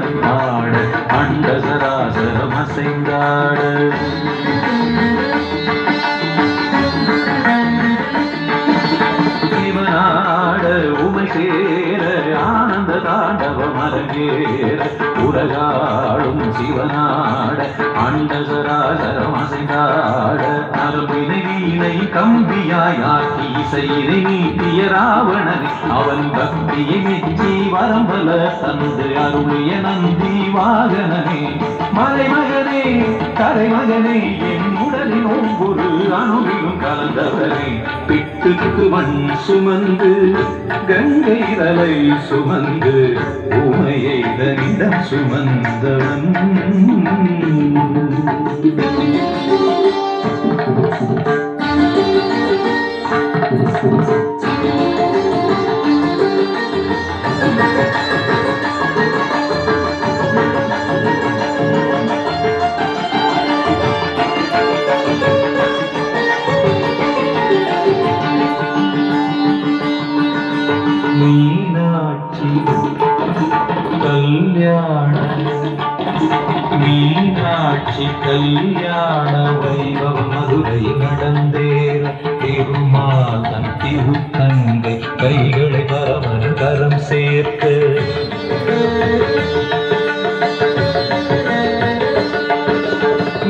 ஆட அண்ட சராசரம் அசைந்தாட. சிவனாட உமை சேர ஆனந்த தாண்டவம் அரங்கேற. உலகாடும் சிவனாட அண்ட சராசரம் அசைந்தாட. நரம்பினை கம்பியாய் ஆக்கி இசையினை நீட்டிய ராவணன். அவன் பக்தியை மெச்சி வரம்பல தந்து அருளிய நந்தி வாகனனே. மலைமகனே கரைமகனே என் உடலின் ஒவ்வொரு அணுவிலும் கலந்தவனே. பிட்டுக்கு மண் சுமந்து கங்கை தலை சுமந்து உமையை தனிடம் சுமந்தவன். கல்யாணம் மீனாட்சி கல்யாண வைபவ மதுரை நடந்தேற திருமாதம் திருத்தங்கை கைகளை பரமன் கரம் சேர்த்து.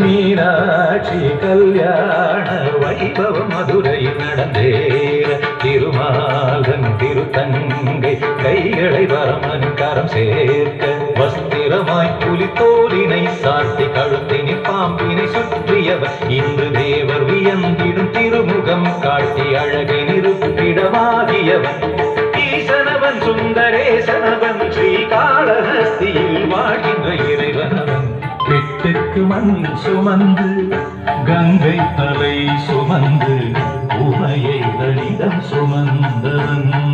மீனாட்சி கல்யாண வைபவ மதுரை நடந்தேற திருமாலன் திருத்தங்கை கைகளை வரமன் கரம் சேர்க்க வஸ்திரமாய் புலித்தோலினை சாட்டி கழுத்தினை பாம்பினை சுற்றியவர். இன்று தேவர் வியந்திடும் திருமுகம் காட்டி அழகை நிறுத்திடமாகியவன் ஈசனவன் சுந்தரேசனவன் ஸ்ரீகாளஹஸ்தியில் வாழ்கின்ற இறைவனவன். கெட்டுக்கு மண் சுமந்து கங்கை தலை சுமந்து உமையை தனிதம் சுமந்தவன்.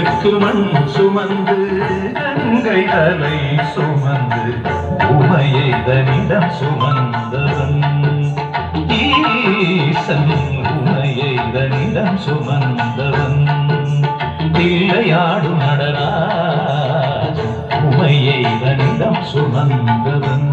பிட்டுக்கு மண் சுமந்து கங்கை தலை சுமந்து உமையை தனிடம் சுமந்தவன். ஈசன் உமையை தனிடம் சுமந்தவன். தில்லையாடும் நடராஜ உமையை தனிடம் சுமந்தவன்.